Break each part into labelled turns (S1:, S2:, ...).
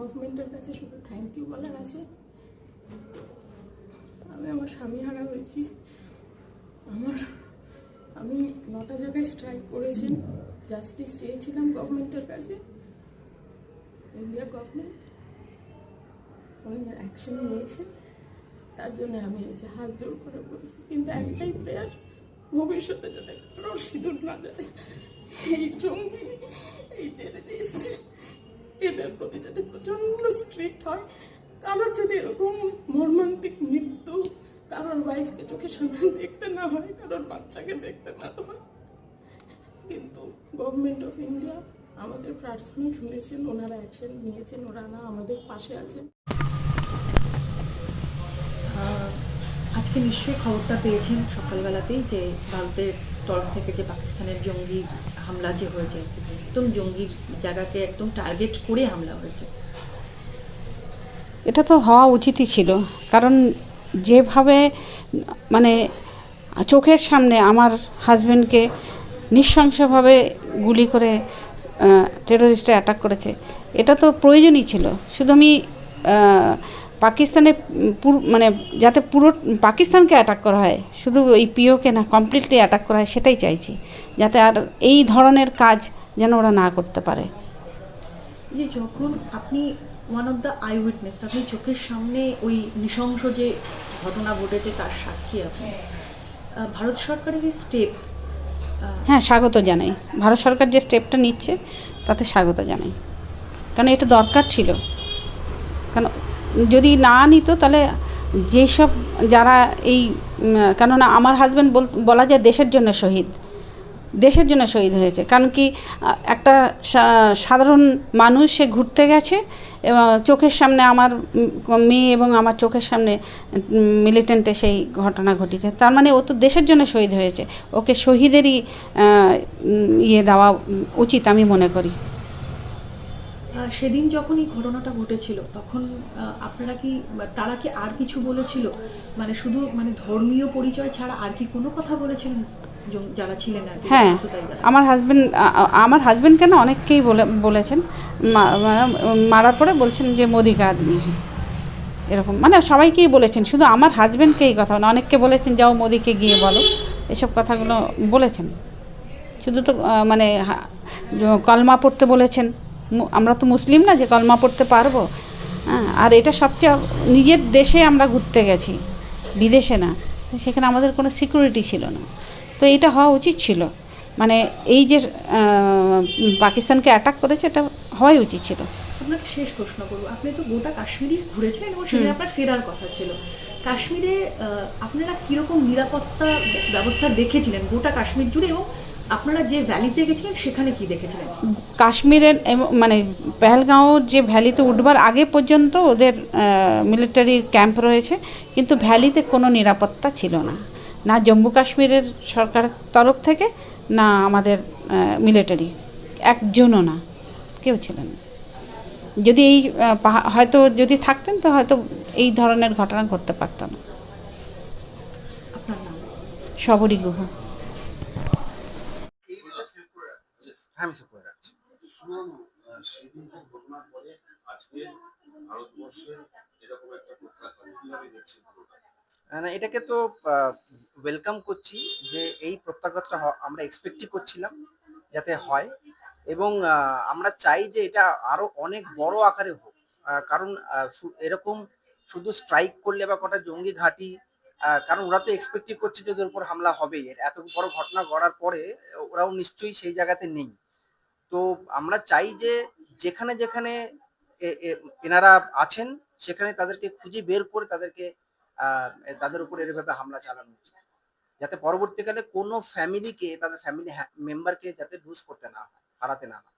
S1: গভর্নমেন্টের কাছে শুধু থ্যাংক ইউ বলার আছে। আমি আমার স্বামী হারা হয়েছি। আমার, আমি নটা জায়গায় স্ট্রাইক করেছি জাস্টিস চেয়েছিলাম গভর্নমেন্টের কাছে। ইন্ডিয়া গভর্নমেন্ট উনি অ্যাকশন নিয়েছেন তার জন্য আমি এই যে হাত জোর করে বলছি। কিন্তু একটাই প্রেয়ার ভবিষ্যতে যাতে কারোর সিঁদুর না যায় এই জঙ্গি, এই এদের প্রতি যাতে প্রচণ্ড স্ট্রিক্ট হয়, কারোর যদি এরকম মর্মান্তিক মৃত্যু, কারোর ওয়াইফকে চোখের সামনে দেখতে না হয়, কারোর বাচ্চাকে দেখতে না হয়। কিন্তু গভর্নমেন্ট অফ ইন্ডিয়া আমাদের প্রার্থনা শুনেছেন, ওনারা অ্যাকশন নিয়েছেন ওনারা আমাদের পাশে আছেন।
S2: আজকে নিশ্চয়ই খবরটা পেয়েছেন সকালবেলাতেই যে ভারতের তরফ থেকে যে পাকিস্তানের জঙ্গি হামলা যে হয়েছে, একদম জঙ্গির জায়গাকে একদম টার্গেট করে হামলা হয়েছে।
S3: এটা তো হওয়া উচিতই ছিল, কারণ যেভাবে মানে চোখের সামনে আমার হাজবেন্ডকে নৃশংসভাবে গুলি করে টেরোরিস্টে অ্যাটাক করেছে, এটা তো প্রয়োজনই ছিল। শুধু আমি পাকিস্তানের পুরো মানে যাতে পুরো পাকিস্তানকে অ্যাটাক করা হয় শুধু এই পিওকে না কমপ্লিটলি অ্যাটাক করা হয় সেটাই চাইছি। যাতে আর এই ধরনের কাজ যেন ওরা না করতে পারে।
S2: যে যখন আপনি one of the eye witness আপনি চোখের সামনে ওই নৃশংস যে ঘটনা ঘটেছে তার সাক্ষী আপনি ভারত সরকারের এই স্টেপ
S3: হ্যাঁ স্বাগত জানাই। ভারত সরকার যে স্টেপটা নিচ্ছে তাতে স্বাগত জানাই। কারণ এটা দরকার ছিল। কারণ যদি না নিত, তাহলে যেসব যারা এই কেননা আমার হাজব্যান্ড বলা যায় দেশের জন্য শহীদ। দেশের জন্য শহীদ হয়েছে। কারণ কি একটা সাধারণ মানুষ, সে ঘুরতে গেছে, এবং চোখের সামনে আমার মেয়ে এবং আমার চোখের সামনে মিলিটেন্টে সেই ঘটনা ঘটেছে। তার মানে ও তো দেশের জন্য শহীদ হয়েছে। ওকে শহীদেরই ইয়ে দেওয়া উচিত আমি মনে করি।
S2: সেদিন যখন এই ঘটনাটা ঘটেছিল, তখন আপনারা কি, তারা কি আর কিছু বলেছিল? মানে শুধু মানে ধর্মীয় পরিচয় ছাড়া আর কি কোনো কথা বলেছিলেন যারা ছিলেন
S3: হ্যাঁ আমার হাজবেন্ড আমার হাজবেন্ডকে কেন অনেককেই বলে, বলেছেন? মারার পরে বলছেন যে মোদি কা আদমি এরকম মানে সবাইকেই বলেছেন, শুধু আমার হাজবেন্ডকে এই কথা না, অনেককে বলেছেন যাও মোদিকে গিয়ে বলো। এসব কথাগুলো বলেছেন। শুধু তো মানে কলমা পড়তে বলেছেন। আমরা তো মুসলিম না যে কলমা পড়তে পারব। হ্যাঁ আর এটা সবচেয়ে নিজের দেশে আমরা ঘুরতে গেছি বিদেশে না। সেখানে আমাদের কোনো সিকিউরিটি ছিল না। তো এটা হওয়া উচিত ছিল। মানে এই যে পাকিস্তানকে অ্যাটাক করেছে এটা হওয়াই উচিত ছিল।
S2: আপনাকে শেষ প্রশ্ন করব। আপনি তো গোটা কাশ্মীরই ঘুরেছেন এবং সেখানে আপনার ফেরার কথা ছিল। কাশ্মীরে আপনারা কীরকম নিরাপত্তা ব্যবস্থা দেখেছিলেন গোটা কাশ্মীর জুড়ে এবং আপনারা যে ভ্যালিতে গেছিলেন সেখানে কি দেখেছিলেন?
S3: কাশ্মীরের মানে পেহেলগাঁও যে ভ্যালিতে উঠবার আগে পর্যন্ত ওদের মিলিটারি ক্যাম্প রয়েছে কিন্তু ভ্যালিতে কোনো নিরাপত্তা ছিল না। না জম্মু কাশ্মীরের সরকারের তরফ থেকে না আমাদের মিলিটারি একজনও না কেউ ছিলেন না। যদি এই হয়তো যদি থাকতেন তো হয়তো এই ধরনের ঘটনা ঘটতে পারত না। সবরই গুহ।
S4: হ্যাঁ আমি সেভ করে রাখছি।
S5: সেদিনকার ঘটনার পরে আজকে ভারতবর্ষের এরকম একটা ঘটনা কীভাবে দেখছেন
S4: না এটাকে তো ওয়েলকাম করছি যে এই প্রত্যাঘাতটা আমরা এক্সপেক্টই করছিলাম যাতে হয় এবং আমরা চাই যে এটা আরও অনেক বড় আকারে হোক। কারণ এরকম শুধু স্ট্রাইক করলে বা কটা জঙ্গি ঘাঁটি কারণ ওরা তো এক্সপেক্টই করছে যে ওদের উপর হামলা হবেই। এত বড় ঘটনা গড়ার পরে ওরাও নিশ্চয়ই সেই জায়গাতে নেই। তো আমরা চাই যে যেখানে যেখানে এনারা আছেন, সেখানে তাদেরকে খুঁজে বের করে তাদেরকে তাদের উপর এভাবে হামলা চালানো উচিত। যাতে পরবর্তীকালে কোনো ফ্যামিলিকে, তাদের ফ্যামিলি মেম্বারকে যাতে লুজ করতে না হয়, হারাতে না হয়।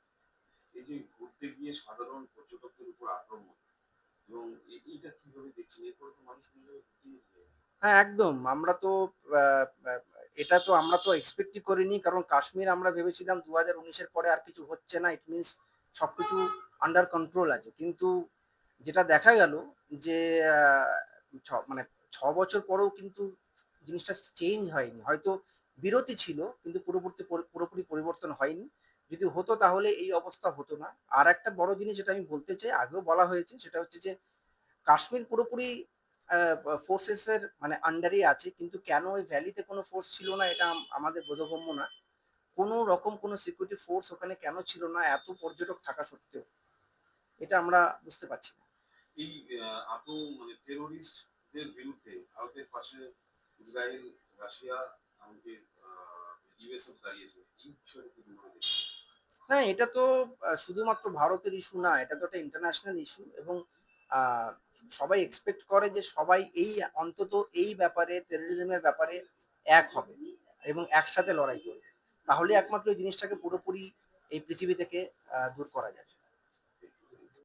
S5: এই যে ঘুরতে গিয়ে সাধারণ পর্যটকদের উপর আক্রমণ, এবং এইটা কীভাবে দেখছেন? এরপরে তো মানুষ
S4: হ্যাঁ একদম। আমরা তো এটা তো আমরা তো এক্সপেক্টই করিনি, কারণ কাশ্মীর আমরা ভেবেছিলাম দু হাজার উনিশের পরে আর কিছু হচ্ছে না ইট মিনস সবকিছু আন্ডার কন্ট্রোল আছে। কিন্তু যেটা দেখা গেল যে মানে ছ বছর পরেও কিন্তু জিনিসটা চেঞ্জ হয়নি। হয়তো বিরতি ছিল, কিন্তু পুরোপুরি পুরোপুরি পরিবর্তন হয়নি। যদি হতো তাহলে এই অবস্থা হতো না। আর একটা বড় জিনিস যেটা আমি বলতে চাই, আগেও বলা হয়েছে, সেটা হচ্ছে যে, কাশ্মীর পুরোপুরি ফোর্সেসের মানে আন্ডারেই আছে কিন্তু কেন ওই ভ্যালিতে কোনো ফোর্স ছিল না এটা আমাদের বোধগম্য না। কোনো রকম কোনো সিকিউরিটি ফোর্স ওখানে কেন ছিল না এত পর্যটক থাকা সত্ত্বেও এটা আমরা বুঝতে পারছি না।
S5: এই এত মানে টেরোরিস্টদের বিরুদ্ধে ভারতের পাশে ইসরায়েল রাশিয়া এমনকি ইউএসএ দাঁড়িয়েছে এই বিষয়টা কি মনে
S4: না এটা তো শুধুমাত্র ভারতের ইস্যু না এটা তো একটা ইন্টারন্যাশনাল ইস্যু এবং সবাই এক্সপেক্ট করে যে সবাই এই অন্তত এই ব্যাপারে টেরোরিজমের ব্যাপারে এক হবে এবং একসাথে লড়াই করবে। তাহলে একমাত্র এই জিনিসটাকে পুরোপুরি এই পৃথিবী থেকে দূর করা যাবে